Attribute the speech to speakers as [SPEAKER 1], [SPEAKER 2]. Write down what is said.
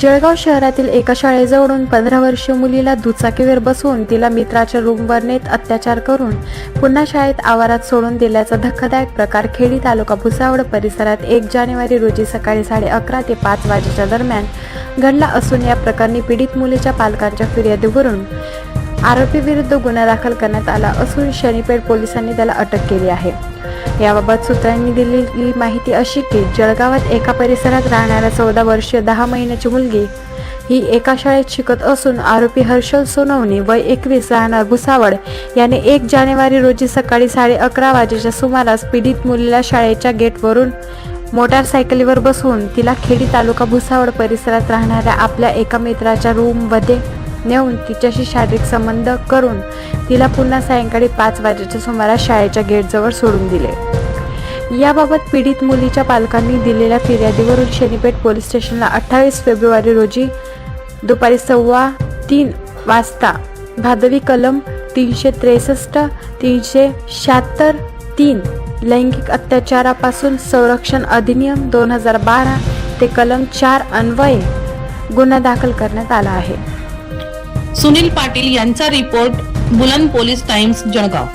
[SPEAKER 1] जळगाव शहरातील एका शाळेजवळून पंधरा वर्षीय मुलीला दुचाकीवर बसवून तिला मित्राच्या रूमवर नेत अत्याचार करून पुन्हा शाळेत आवारात सोडून दिल्याचा धक्कादायक प्रकार खेडी तालुका भुसावळ परिसरात एक जानेवारी रोजी सकाळी साडे अकरा ते पाच वाजेच्या दरम्यान घडला असून या प्रकरणी पीडित मुलीच्या पालकांच्या फिर्यादीवरून आरोपीविरुद्ध गुन्हा दाखल करण्यात आला असून शनीपेठ पोलिसांनी त्याला अटक केली आहे. याबाबत सूत्रांनी दिलेली माहिती अशी की जळगावात एका परिसरात राहणाऱ्या चौदा वर्षीय दहा महिन्याची मुलगी ही एका शाळेत शिकत असून आरोपी हर्षल सोनवणे वय एकवीस राहणार भुसावळ याने एक जानेवारी रोजी सकाळी साडे अकरा वाजेच्या सुमारास पीडित मुलीला शाळेच्या गेटवरून मोटारसायकलीवर बसवून तिला खेडी तालुका भुसावळ परिसरात राहणाऱ्या आपल्या एका मित्राच्या रूममध्ये नेऊन तिच्याशी शारीरिक संबंध करून तिला पुन्हा सायंकाळी पाच वाजेच्या सुमारास शाळेच्या गेटजवळ सोडून दिले. याबाबत पीडित मुलीच्या पालकांनी दिलेल्या फिर्यादीवरून शनीपेठ पोलीस स्टेशनला अठ्ठावीस फेब्रुवारी रोजी दुपारी सव्वा तीन वाजता भादवी कलम तीनशे त्रेसष्ट तीनशे शहात्तर तीन लैंगिक अत्याचारापासून संरक्षण अधिनियम दोन हजार बारा ते कलम चार अन्वये गुन्हा दाखल करण्यात आला आहे.
[SPEAKER 2] सुनील पाटील यांचा रिपोर्ट बुलंद पोलीस टाइम्स जळगाव.